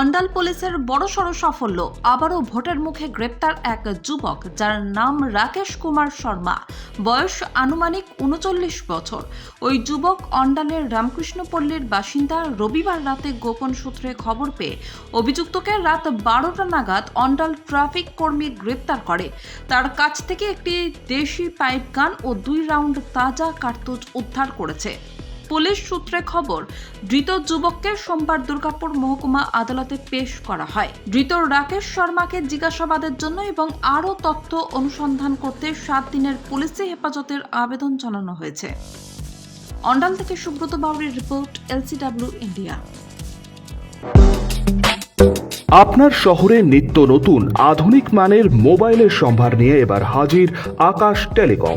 অন্ডাল পুলিশের বড়সড় সাফল্য। আবারও ভোটের মুখে গ্রেপ্তার এক যুবক, যার নাম রাকেশ কুমার শর্মা। বয়স আনুমানিক উনচল্লিশ বছর। ওই যুবক অন্ডালের রামকৃষ্ণপল্লীর বাসিন্দা রবিবার রাতে গোপন সূত্রে খবর পেয়ে অভিযুক্তকে রাত বারোটা নাগাদ অন্ডাল ট্রাফিক কর্মী গ্রেপ্তার করে। তার কাছ থেকে একটি দেশি পাইপ গান ও দুই রাউন্ড তাজা কার্তুজ উদ্ধার করেছে। পুলিশ সূত্রে খবর, ধৃত যুবককে সোমবার দুর্গাপুর মহকুমা আদালতে পেশ করা হয়। ধৃত রাকেশ শর্মাকে জিজ্ঞাসাবাদের জন্য এবং আরও তথ্য অনুসন্ধান করতে সাত দিনের পুলিশি হেফাজতের আবেদন জানানো হয়েছে। অন্ডাল থেকে সুব্রত বাউরির রিপোর্ট, এলসিডব্লিউ ইন্ডিয়া। আপনার শহরে নিত্য নতুন, আধুনিক মানের মোবাইলের সম্ভার নিয়ে এবার হাজির আকাশ টেলিকম।